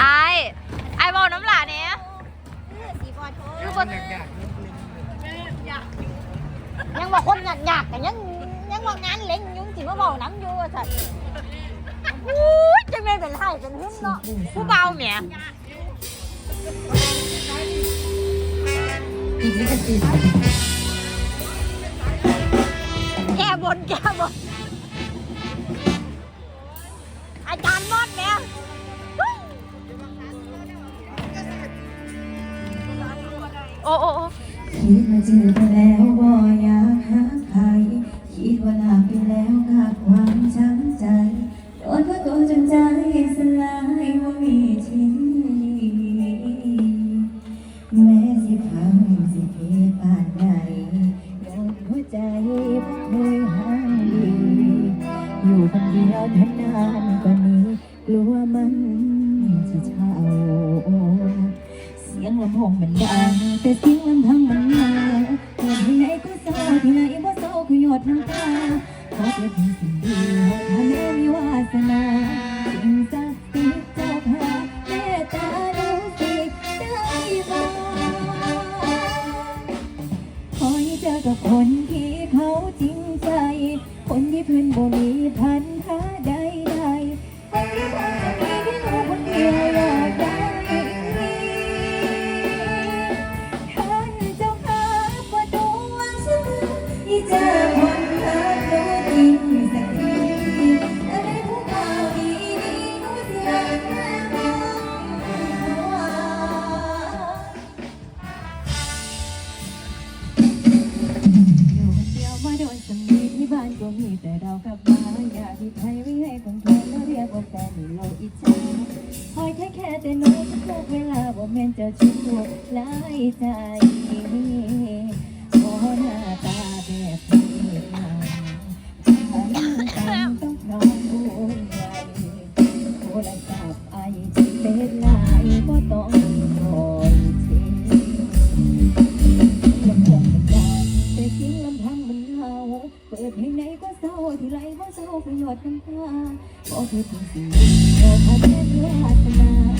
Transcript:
ไอ้ไอ้บอกน้ำหลาเนี่ยสีบอลคือมันยากยังบอกคนหนักๆกันยังยังว่างานเล็งยุ่งสิว่าบอกน้ำอยู่สัตว์อู้ยจะไม่เป็นไรเป็นหึ้มเนาะผู้เบาเมียแก้บนแก้บน โอ้โอ้โอ้คิดว่าเจอไปแล้วบ่อยากหาใครคิดว่าลาไปแล้วขาดความช้ำใจโดนก็ตัวจนใจสลายว่ามีทิ้งแม้สิพังสิเพปานใดโดนหัวใจบ่เคยห่างดีอยู่คนเดียวทนานกว่านี้กลัวมันจะเช่า สียงลำโพงมันดังแต่เสียงลำพังมันมาเกิดที่ไหนก็เศร้าที่ไหนบ่เศร้าคือหยดน้ำตาขอเพียงสิ่งเดียวถ้าแม่มีวาสนาสิ่งศักดิ์สิทธิ์เจ้าพาเมตตาดูสิได้บ่ขอให้เจอกับคนที่เขาจริงใจ คนที่เพื่อนบ่มีพันธะใดๆ แต่เรากับมาอยากที่ใครไม่ให้ของแค่แล้วเรียกว่าแฟนนี่เราอิจฉาคอยแค่แค่แต่หนูทุกเวลาบ่แม่นจะชิดตัวหลายใจ ที่ไรว่าเจ้าประโยชน์น้ำตาเพราะเธอเป็นสิ่งที่เธอพบแม่เพื่อวาสนา